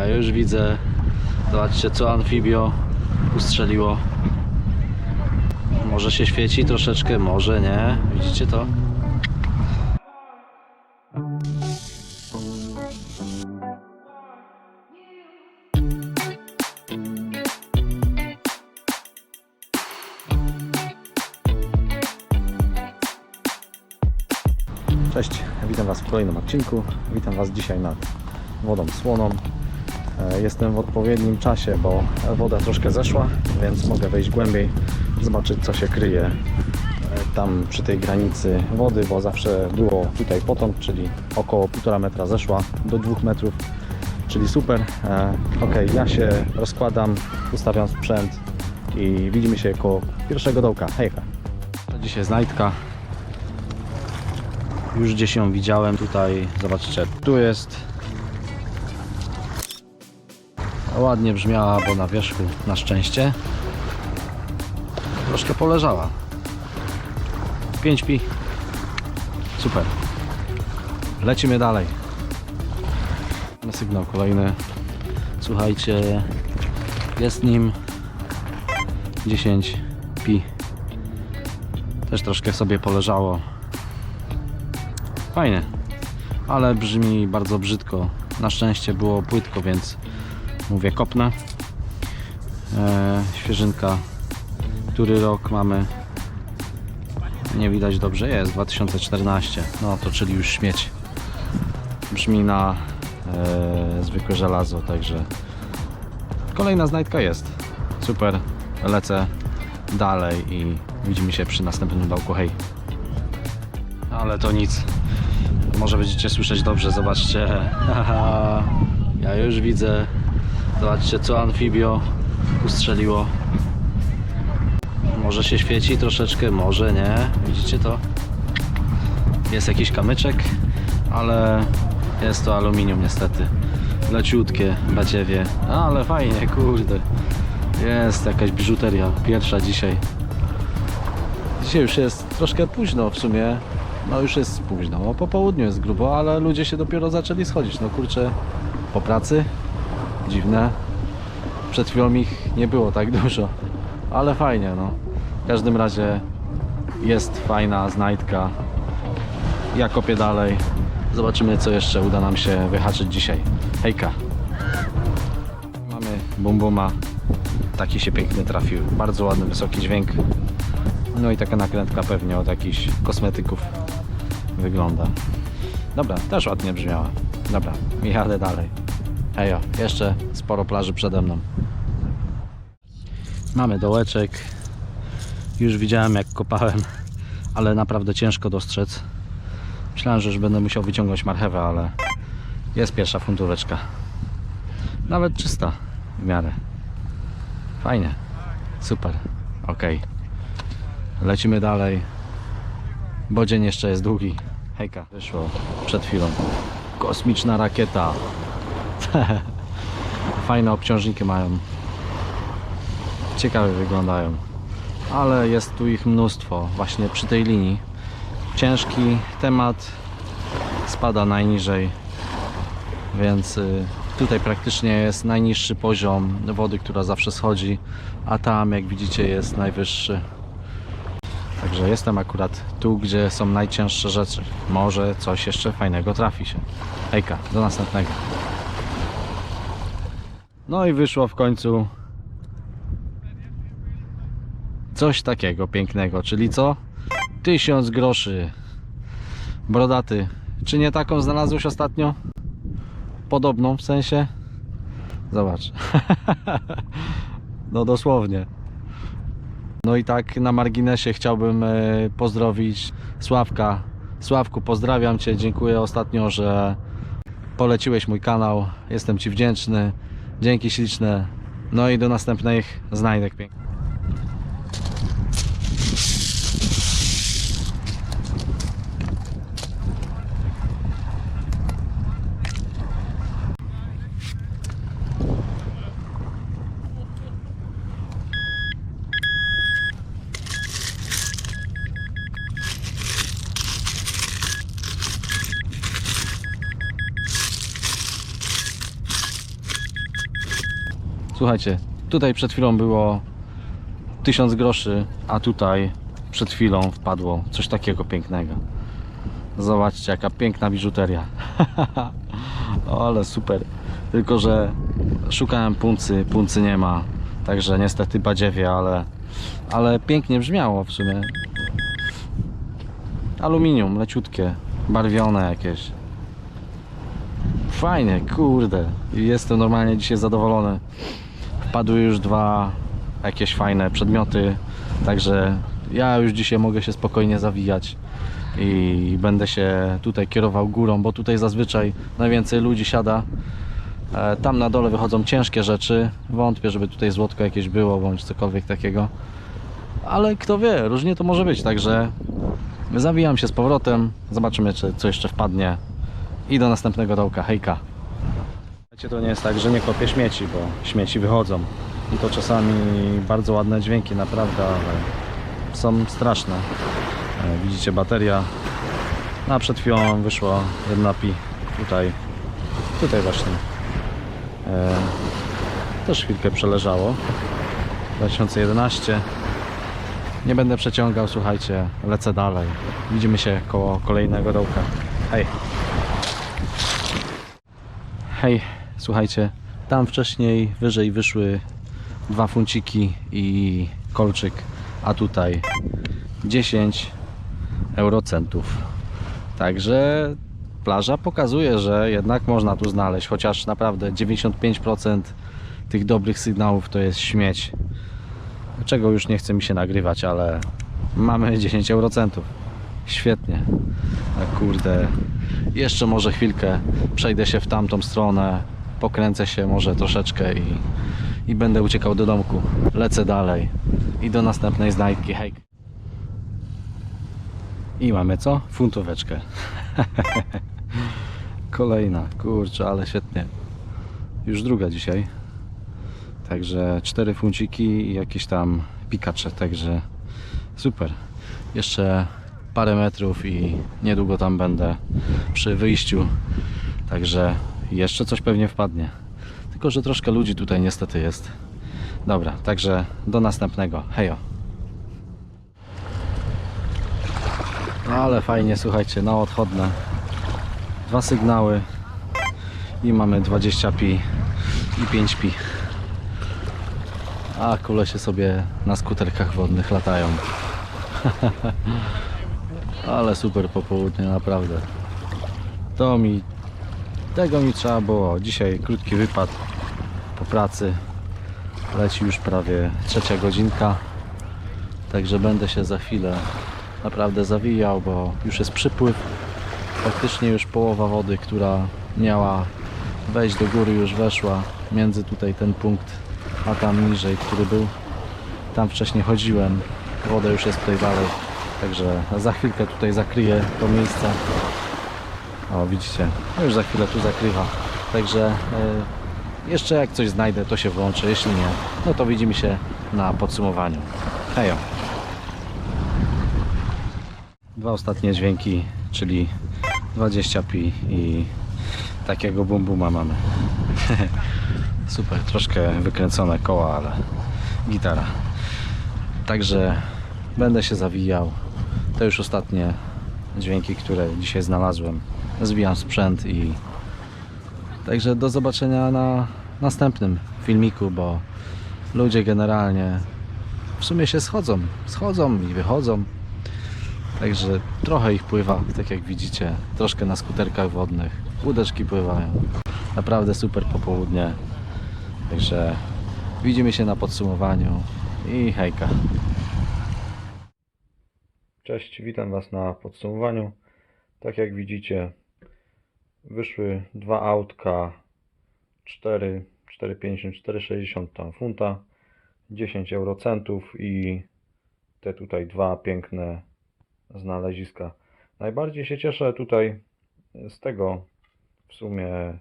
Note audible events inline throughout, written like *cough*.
Ja już widzę. Zobaczcie co amfibio ustrzeliło. Może się świeci troszeczkę, może nie. Widzicie to? Cześć, witam Was w kolejnym odcinku. Witam Was dzisiaj nad wodą słoną. E, Jestem w odpowiednim czasie, bo woda troszkę zeszła, więc mogę wejść głębiej, zobaczyć co się kryje e, tam przy tej granicy wody, bo zawsze było tutaj potąd, czyli około 1,5 metra zeszła do 2 metrów, czyli super. E, Ok, ja się rozkładam, ustawiam sprzęt i widzimy się koło pierwszego dołka. Hejka! Dzisiaj znajdka. Już gdzieś ją widziałem tutaj. Zobaczcie, tu jest. Ładnie brzmiała, bo na wierzchu na szczęście. Troszkę poleżała. 5 pi. Super. Lecimy dalej. Na sygnał kolejny. Słuchajcie, jest nim 10 pi. Też troszkę sobie poleżało. Fajnie, ale brzmi bardzo brzydko. Na szczęście było płytko, więc mówię kopnę. E, świeżynka. Który rok mamy? Nie widać dobrze. Jest 2014. No to czyli już śmieć. Brzmi na e, zwykłe żelazo, także kolejna znajdka jest. Super. Lecę dalej i widzimy się przy następnym dołku. Hej. Ale to nic. Może będziecie słyszeć dobrze, zobaczcie. *laughs* Ja już widzę. Zobaczcie co amfibio ustrzeliło. Może się świeci troszeczkę, może nie. Widzicie to? Jest jakiś kamyczek, ale jest to aluminium niestety. Leciutkie, baciewie. Ale fajnie, kurde. Jest jakaś biżuteria. Pierwsza dzisiaj. Dzisiaj już jest troszkę późno w sumie. No już jest późno. No, po południu jest grubo, ale ludzie się dopiero zaczęli schodzić. No kurczę, po pracy. Dziwne. Przed chwilą ich nie było tak *laughs* dużo. Ale fajnie, no. W każdym razie jest fajna znajdka. Ja kopię dalej. Zobaczymy, co jeszcze uda nam się wyhaczyć dzisiaj. Hejka. Mamy bumbuma. Taki się piękny trafił. Bardzo ładny, wysoki dźwięk. No i taka nakrętka pewnie od jakichś kosmetyków wygląda. Dobra, też ładnie brzmiała. Dobra, jadę dalej. Ejo, jeszcze sporo plaży przede mną. Mamy dołeczek. Już widziałem jak kopałem, ale naprawdę ciężko dostrzec. Myślałem, że już będę musiał wyciągnąć marchewę, ale jest pierwsza fundureczka. Nawet czysta w miarę. Fajnie. Super. Ok. Lecimy dalej. Bo dzień jeszcze jest długi. Hejka. Wyszło przed chwilą. Kosmiczna rakieta. *laughs* Fajne obciążniki mają. Ciekawie wyglądają. Ale jest tu ich mnóstwo właśnie przy tej linii. Ciężki temat. Spada najniżej. Więc y, tutaj praktycznie jest najniższy poziom wody, która zawsze schodzi. A tam jak widzicie jest najwyższy. Także jestem akurat tu, gdzie są najcięższe rzeczy. Może coś jeszcze fajnego trafi się. Hejka, do następnego. No i wyszło w końcu coś takiego pięknego, czyli co? Tysiąc groszy. Brodaty. Czy nie taką znalazłeś ostatnio? Podobną w sensie? Zobacz. *laughs* no dosłownie. No i tak na marginesie chciałbym e, pozdrowić Sławka. Sławku, pozdrawiam Cię, dziękuję ostatnio, że poleciłeś mój kanał. Jestem Ci wdzięczny. Dzięki śliczne. No i do następnych znajdek pięknych. Słuchajcie, tutaj przed chwilą było 1000 groszy, a tutaj przed chwilą wpadło coś takiego pięknego. Zobaczcie, jaka piękna biżuteria. o, *laughs* ale super. Tylko, że szukałem puncy, puncy nie ma. Także niestety badziewie, ale, ale pięknie brzmiało w sumie. Aluminium, leciutkie, barwione jakieś. Fajnie, kurde. Jestem normalnie dzisiaj zadowolony. Wpadły już dwa jakieś fajne przedmioty, także ja już dzisiaj mogę się spokojnie zawijać i będę się tutaj kierował górą, bo tutaj zazwyczaj najwięcej ludzi siada. E, Tam na dole wychodzą ciężkie rzeczy. Wątpię, żeby tutaj złotko jakieś było bądź cokolwiek takiego. Ale kto wie, różnie to może być, także zawijam się z powrotem. Zobaczymy, czy co jeszcze wpadnie. I do następnego dołka. Hejka. To nie jest tak, że nie kopię śmieci, bo śmieci wychodzą. I to czasami bardzo ładne dźwięki, naprawdę, ale są straszne. E, Widzicie, bateria. A przed chwilą wyszło jedna pi tutaj, tutaj właśnie. E, też chwilkę przeleżało. 2011. Nie będę przeciągał, słuchajcie, lecę dalej. Widzimy się koło kolejnego dołka. Hej. Hej, słuchajcie, tam wcześniej wyżej wyszły dwa funciki i kolczyk, a tutaj 10 eurocentów. Także plaża pokazuje, że jednak można tu znaleźć, chociaż naprawdę 95% tych dobrych sygnałów to jest śmieć. Czego już nie chce mi się nagrywać, ale mamy 10 eurocentów. Świetnie. A kurde, jeszcze może chwilkę przejdę się w tamtą stronę, pokręcę się może troszeczkę i, i będę uciekał do domku. Lecę dalej i do następnej znajdki. Hej. I mamy co? Funtóweczkę. *laughs* Kolejna, kurczę, ale świetnie. Już druga dzisiaj. Także cztery funciki i jakieś tam pikacze, także super. Jeszcze parę metrów i niedługo tam będę przy wyjściu. Także jeszcze coś pewnie wpadnie. Tylko, że troszkę ludzi tutaj niestety jest. Dobra, także do następnego. Hejo. No ale fajnie, słuchajcie, na odchodne. Dwa sygnały i mamy 20 pi i 5 pi. A kule się sobie na skuterkach wodnych latają. *laughs* Ale super popołudnie, naprawdę. To mi. Tego mi trzeba było. Dzisiaj krótki wypad po pracy. Leci już prawie trzecia godzinka. Także będę się za chwilę naprawdę zawijał, bo już jest przypływ. Faktycznie już połowa wody, która miała wejść do góry, już weszła między tutaj ten punkt, a tam niżej, który był. Tam wcześniej chodziłem. Woda już jest tutaj dalej. Także za chwilkę tutaj zakryję to miejsce. O, widzicie, no już za chwilę tu zakrywa. Także e, jeszcze jak coś znajdę, to się włączę. Jeśli nie, no to widzimy się na podsumowaniu. Hejo. Dwa ostatnie dźwięki, czyli 20 pi i takiego bum buma mamy. *laughs* Super, troszkę wykręcone koła, ale gitara. Także będę się zawijał. To już ostatnie dźwięki, które dzisiaj znalazłem. Zwijam sprzęt i także do zobaczenia na następnym filmiku, bo ludzie generalnie w sumie się schodzą, schodzą i wychodzą. Także trochę ich pływa, tak jak widzicie, troszkę na skuterkach wodnych. Łódeczki pływają. Naprawdę super popołudnie. Także widzimy się na podsumowaniu i hejka. Cześć, witam Was na podsumowaniu. Tak jak widzicie, wyszły dwa autka 4, 4,50, 4,60 tam funta, 10 eurocentów i te tutaj dwa piękne znaleziska. Najbardziej się cieszę tutaj z tego w sumie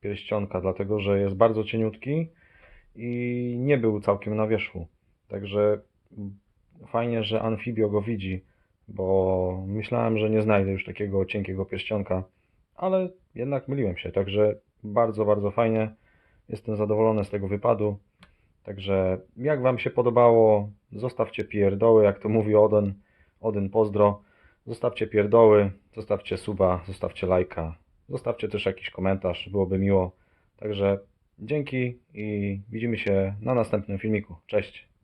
pierścionka, dlatego że jest bardzo cieniutki i nie był całkiem na wierzchu. Także fajnie, że Amphibio go widzi, bo myślałem, że nie znajdę już takiego cienkiego pierścionka, ale jednak myliłem się, także bardzo, bardzo fajnie. Jestem zadowolony z tego wypadu. Także jak Wam się podobało, zostawcie pierdoły, jak to mówi Odin, Odin pozdro. Zostawcie pierdoły, zostawcie suba, zostawcie lajka, zostawcie też jakiś komentarz, byłoby miło. Także dzięki i widzimy się na następnym filmiku. Cześć!